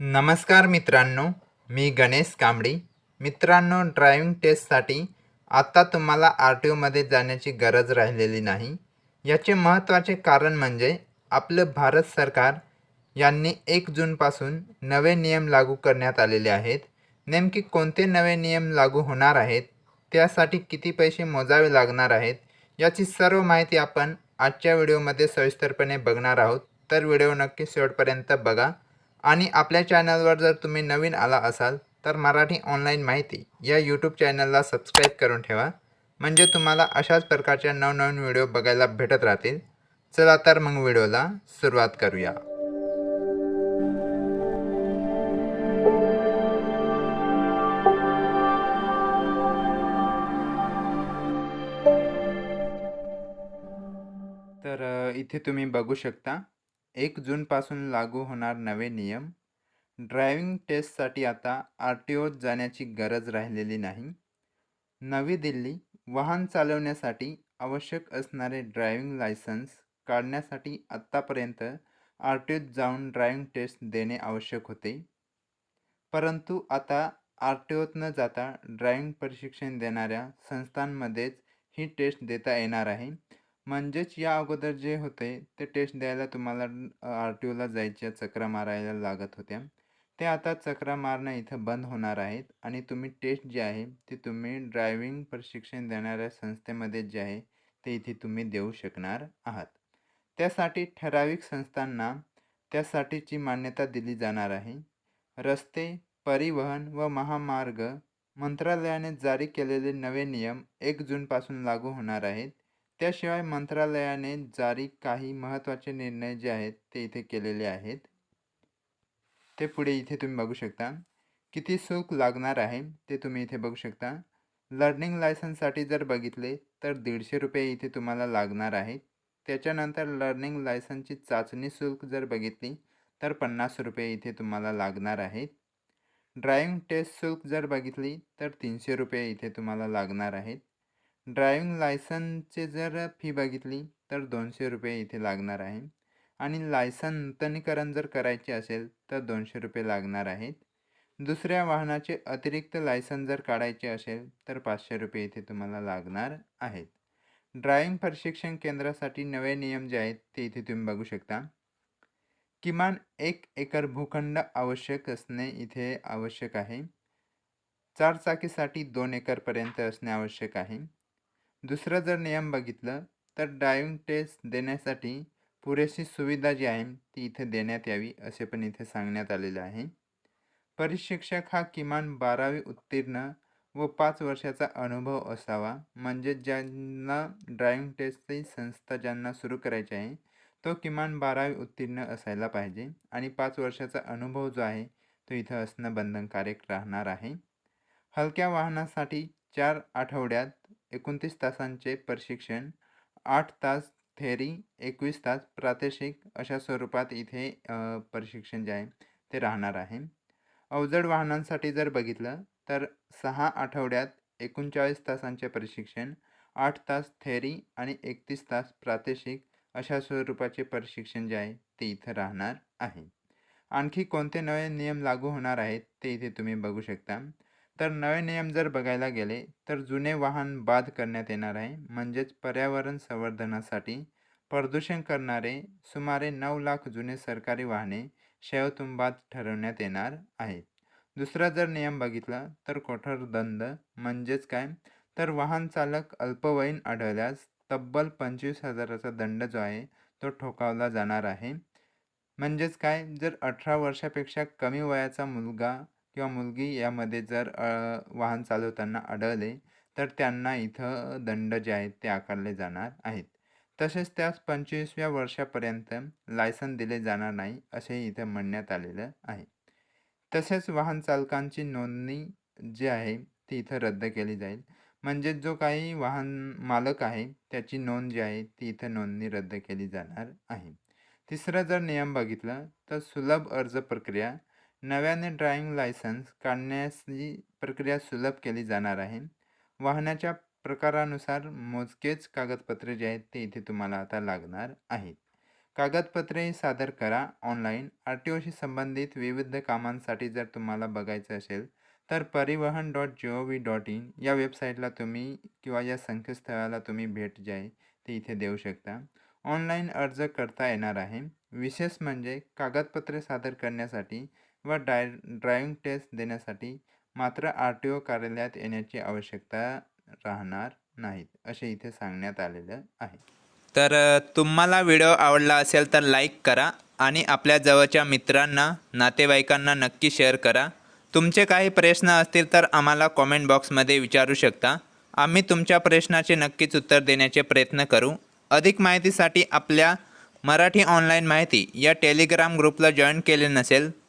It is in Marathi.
नमस्कार मित्रांनो मी गणेश कांबळी. मित्रांनो ड्रायव्हिंग टेस्टसाठी आत्ता तुम्हाला आर टी ओमध्ये जाण्याची गरज राहिलेली नाही. याचे महत्त्वाचे कारण म्हणजे आपलं भारत सरकार यांनी एक जूनपासून नवे नियम लागू करण्यात आलेले आहेत. नेमकी कोणते नवे नियम लागू होणार आहेत? त्यासाठी किती पैसे मोजावे लागणार आहेत? याची सर्व माहिती आपण आजच्या व्हिडिओमध्ये सविस्तरपणे बघणार आहोत. तर व्हिडिओ नक्की शेवटपर्यंत बघा. आणि आपल्या चॅनलवर जर तुम्ही नवीन आला असाल तर मराठी ऑनलाईन माहिती या यूट्यूब चॅनलला सबस्क्राईब करून ठेवा. म्हणजे तुम्हाला अशाच प्रकारच्या नवनवीन व्हिडिओ बघायला भेटत राहतील. चला तर मग व्हिडिओला सुरुवात करूया. तर इथे तुम्ही बघू शकता. एक जूनपासून लागू होणार नवे नियम. ड्रायव्हिंग टेस्टसाठी आता आर टी ओत जाण्याची गरज राहिलेली नाही. नवी दिल्ली वाहन चालवण्यासाठी आवश्यक असणारे ड्रायव्हिंग लायसन्स काढण्यासाठी आत्तापर्यंत आर टी ओत जाऊन ड्रायव्हिंग टेस्ट देणे आवश्यक होते. परंतु आता आर टी ओत न जाता ड्रायव्हिंग प्रशिक्षण देणाऱ्या संस्थांमध्येच ही टेस्ट देता येणार आहे. म्हणजेच या अगोदर जे होते ते टेस्ट द्यायला तुम्हाला आर टी ओला जायच्या चक्रा मारायला लागत होत्या. ते आता चक्रा मारणं इथं बंद होणार आहेत आणि तुम्ही टेस्ट जी आहे ती तुम्ही ड्रायव्हिंग प्रशिक्षण देणाऱ्या संस्थेमध्ये जे आहे ते इथे तुम्ही देऊ शकणार आहात. त्यासाठी ठराविक संस्थांना त्यासाठीची मान्यता दिली जाणार आहे. रस्ते परिवहन व महामार्ग मंत्रालयाने जारी केलेले नवे नियम एक जूनपासून लागू होणार आहेत. त्याशिवाय मंत्रालयाने जारी काही महत्त्वाचे निर्णय जे आहेत ते इथे केलेले आहेत. ते पुढे इथे तुम्ही बघू शकता. किती शुल्क लागणार आहे ते तुम्ही इथे बघू शकता. लर्निंग लायसन्ससाठी जर बघितले तर दीडशे रुपये इथे तुम्हाला लागणार आहेत त्याच्यानंतर लर्निंग लायसन्सची चाचणी शुल्क जर बघितली तर पन्नास रुपये इथे तुम्हाला लागणार आहेत ड्रायव्हिंग टेस्ट शुल्क जर बघितली तर तीनशे रुपये इथे तुम्हाला लागणार आहेत ड्रायविंग लायसनचे जर फी बघितली तर दोनशे रुपये इथे लागणार आहे. आणि लायसन नूतनीकरण जर करायचे असेल तर दोनशे रुपये लागणार आहेत. दुसऱ्या वाहनाचे अतिरिक्त लायसन जर काढायचे असेल तर पाचशे रुपये इथे तुम्हाला लागणार आहेत. ड्रायव्हिंग प्रशिक्षण केंद्रासाठी नवे नियम जे आहेत ते इथे तुम्ही बघू शकता. किमान एक एकर भूखंड आवश्यक असणे इथे आवश्यक आहे. चारचाकीसाठी दोन एकरपर्यंत असणे आवश्यक आहे. दुसरं जर नियम बघितलं तर ड्रायव्हिंग टेस्ट देण्यासाठी पुरेशी सुविधा जी आहे ती इथे देण्यात यावी असे पण इथे सांगण्यात आलेले आहे. परिशिक्षक हा किमान बारावी उत्तीर्ण व पाच वर्षाचा अनुभव असावा. म्हणजे ज्यांना ड्रायव्हिंग टेस्टची संस्था ज्यांना सुरू करायची आहे तो किमान बारावी उत्तीर्ण असायला पाहिजे. आणि पाच वर्षाचा अनुभव जो आहे तो इथं असणं बंधनकारक राहणार आहे. हलक्या वाहनासाठी चार आठवड्यात एकोणतीस तासांचे प्रशिक्षण आठ तास थेरी एकवीस तास प्रादेशिक अशा स्वरूपात इथे प्रशिक्षण जे आहे ते राहणार आहे. अवजड वाहनांसाठी जर बघितलं तर सहा आठवड्यात एकोणचाळीस तासांचे प्रशिक्षण आठ तास थेरी आणि एकतीस तास प्रादेशिक अशा स्वरूपाचे प्रशिक्षण जे आहे ते इथं राहणार आहे. आणखी कोणते नवे नियम लागू होणार आहेत ते इथे तुम्ही बघू शकता. तर नवे नियम जर बघायला गेले तर जुने वाहन बाद करण्यात येणार आहे. म्हणजेच पर्यावरण संवर्धनासाठी प्रदूषण करणारे सुमारे नऊ लाख जुने सरकारी वाहने शैवतुंबात ठरवण्यात येणार आहेत. दुसरा जर नियम बघितला तर कठोर दंड म्हणजेच काय? तर वाहन चालक अल्पवयीन आढळल्यास तब्बल पंचवीस हजाराचा दंड जो आहे तो ठोकावला जाणार आहे. म्हणजेच काय? जर अठरा वर्षापेक्षा कमी वयाचा मुलगा किंवा मुलगी यामध्ये जर वाहन चालवताना आढळले तर त्यांना इथं दंड जे आहेत ते आकारले जाणार आहेत. तसेच त्यास पंचवीसव्या वर्षापर्यंत लायसन दिले जाणार नाही असे इथं म्हणण्यात आलेलं आहे. तसेच वाहन चालकांची नोंदणी जी आहे ती इथं रद्द केली जाईल. म्हणजे जो काही वाहन मालक आहे त्याची नोंद जी आहे ती इथं नोंदणी रद्द केली जाणार आहे. तिसरा जर नियम बघितला तर सुलभ अर्ज प्रक्रिया नव्याने ड्रायव्हिंग लायसन्स काढण्याची प्रक्रिया सुलभ केली जाणार आहे. वाहनाच्या प्रकारानुसार मोजकेच कागदपत्रे जे आहेत ते इथे तुम्हाला आता लागणार आहेत. कागदपत्रे सादर करा ऑनलाईन आर टी ओशी संबंधित विविध कामांसाठी जर तुम्हाला बघायचं असेल तर Parivahan dot G O V dot in या वेबसाईटला तुम्ही किंवा या संकेतस्थळाला तुम्ही भेट जे आहे ते इथे देऊ शकता. ऑनलाईन अर्ज करता येणार आहे. विशेष म्हणजे कागदपत्रे सादर करण्यासाठी व डाय ड्रायव्हिंग टेस्ट देण्यासाठी मात्र आर टी ओ कार्यालयात येण्याची आवश्यकता राहणार नाहीत असे इथे सांगण्यात आलेलं आहे. तर तुम्हाला व्हिडिओ आवडला असेल तर लाईक करा आणि आपल्या जवळच्या मित्रांना नातेवाईकांना नक्की शेअर करा. तुमचे काही प्रश्न असतील तर आम्हाला कॉमेंट बॉक्समध्ये विचारू शकता. आम्ही तुमच्या प्रश्नाचे नक्कीच उत्तर देण्याचे प्रयत्न करू. अधिक माहितीसाठी आपल्या मराठी ऑनलाईन माहिती या टेलिग्राम ग्रुपला जॉईन केले नसेल